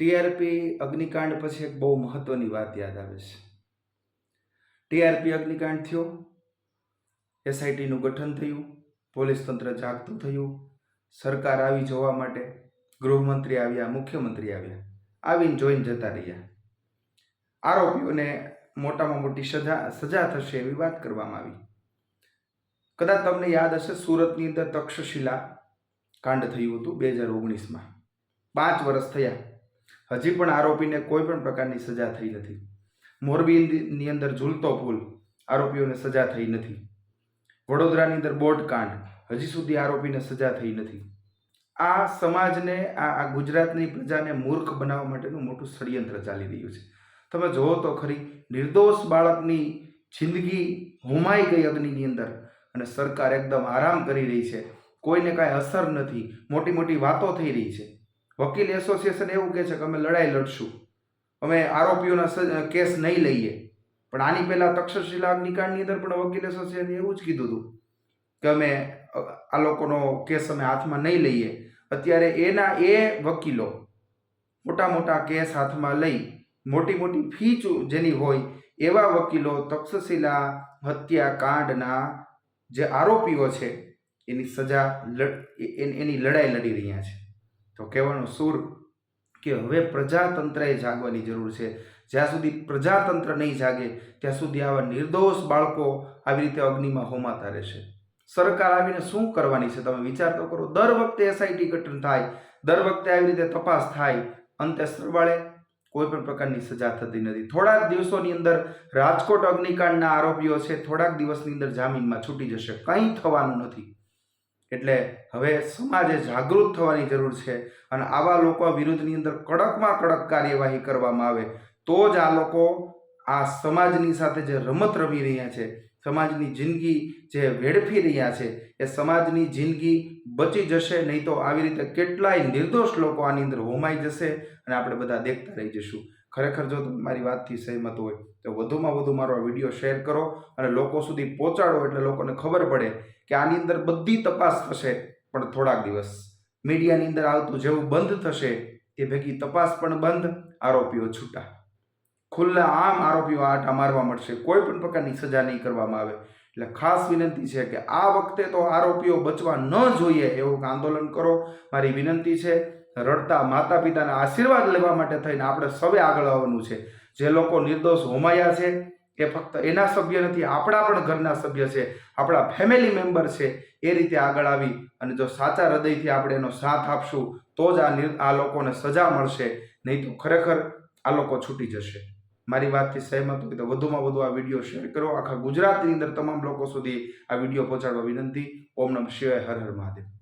TRP અગ્નિકાંડ પછી એક બહુ મહત્વની વાત યાદ આવે છે. ટીઆરપી અગ્નિકાંડ થયો, એસઆઈટીનું ગઠન થયું, પોલીસ તંત્ર જાગતું થયું, સરકાર આવી જોવા માટે ગૃહમંત્રી આવ્યા, મુખ્યમંત્રી આવ્યા, આવીને જોઈને જતા રહ્યા. આરોપીઓને મોટામાં મોટી સજા સજા થશે એવી વાત કરવામાં આવી. કદાચ તમને યાદ હશે, સુરતની અંદર તક્ષશિલા કાંડ થયું હતું બે હજાર ઓગણીસમાં. પાંચ વર્ષ થયા. હજી પણ આરોપીને કોઈ પણ પ્રકારની સજા થઈ નથી. મોરબીની અંદર ઝૂલતો પુલ આરોપીઓને સજા થઈ નથી. વડોદરાની અંદર બોટ કાંડ હજી સુધી આરોપીને સજા થઈ નથી. આ સમાજને, આ આ ગુજરાતની પ્રજાને મૂર્ખ બનાવવા માટેનું મોટું ષડયંત્ર ચાલી રહ્યું છે. તમે જુઓ તો ખરી, નિર્દોષ બાળકની જિંદગી હોમાઈ ગઈ અગ્નિની અંદર અને સરકાર એકદમ આરામ કરી રહી છે. કોઈને કાંઈ અસર નથી. મોટી મોટી વાતો થઈ રહી છે. વકીલ એસોસિએશન એવું કહે છે કે અમે લડાઈ લડશું. અમે આરોપીઓના કેસ નહીં લઈએ. પણ આની પહેલાં તક્ષશિલા નિકાળની અંદર પણ વકીલ એસોસિએશને એવું જ કીધું હતું કે અમે આ લોકોનો કેસ અમે હાથમાં નહીં લઈએ. અત્યારે એના એ વકીલો મોટા મોટા કેસ હાથમાં લઈ, મોટી મોટી ફી જેની હોય એવા વકીલો તક્ષશિલા હત્યાકાંડના જે આરોપીઓ છે, એની સજા એની લડાઈ લડી રહ્યા છે. તો કહેવાનો સૂર કે હવે પ્રજાતંત્રએ જાગવાની જરૂર છે. જ્યાં સુધી પ્રજાતંત્ર નહીં જાગે, ત્યાં સુધી આવા નિર્દોષ બાળકો આવી રીતે અગ્નિમાં હોમાતા રહેશે. સરકાર આવીને શું કરવાની છે? તમે વિચાર તો કરો, દર વખતે એસઆઈટી ગઠન થાય, દર વખતે આવી રીતે તપાસ થાય. અંતે સરવાળે કોઈ પણ પ્રકારની સજા થતી નથી. થોડાક દિવસોની અંદર રાજકોટ અગ્નિકાંડના આરોપીઓ છે, થોડાક દિવસની અંદર જામીનમાં છૂટી જશે. કંઈ થવાનું નથી. એટલે હવે સમાજે જાગૃત થવાની જરૂર છે અને આવા લોકો વિરુદ્ધની અંદર કડકમાં કડક કાર્યવાહી કરવામાં આવે, તો જ આ લોકો આ સમાજની સાથે જે રમત રમી રહ્યા છે, સમાજની જિંદગી જે વેડફી રહ્યા છે, એ સમાજની જિંદગી બચી જશે, નહીં તો આવી રીતે કેટલાય નિર્દોષ લોકો આની અંદર હોમાઈ જશે અને આપણે બધા દેખતા રહી જશું. ખરેખર જો મારી વાતથી સહેમત હોય, તો વધુમાં વધુ મારો આ વીડિયો શેર કરો અને લોકો સુધી પહોંચાડો એટલે લોકોને ખબર પડે કે આની અંદર બધી તપાસ થશે, પણ થોડાક દિવસ. મીડિયાની અંદર આવતું જેવું બંધ થશે એ ભેગી તપાસ પણ બંધ, આરોપીઓ છૂટા. ખુલ્લા આમ આરોપીઓ આટા મારવા મળશે, કોઈ પણ પ્રકારની સજા નહીં કરવામાં આવે. એટલે ખાસ વિનંતી છે કે આ વખતે તો આરોપીઓ બચવા ન જોઈએ એવું આંદોલન કરો. મારી વિનંતી છે રડતા માતા પિતાના આશીર્વાદ લેવા માટે થઈને આપણે સૌએ આગળ આવવાનું છે. જે લોકો નિર્દોષ હોમાયા છે, એ ફક્ત એના સભ્ય નથી, આપણા પણ ઘરના સભ્ય છે, આપણા ફેમિલી મેમ્બર છે, એ રીતે આગળ આવી અને જો સાચા હૃદયથી આપણે એનો સાથ આપશું, તો જ આ આ લોકોને સજા મળશે, નહીં તો ખરેખર આ લોકો છૂટી જશે. મારી વાતથી સહેમત હોય તો વધુમાં વધુ આ વીડિયો શેર કરો. આખા ગુજરાતની અંદર તમામ લોકો સુધી આ વીડિયો પહોંચાડવા વિનંતી. ઓમ નમ શિવાય હર હર મહાદેવ.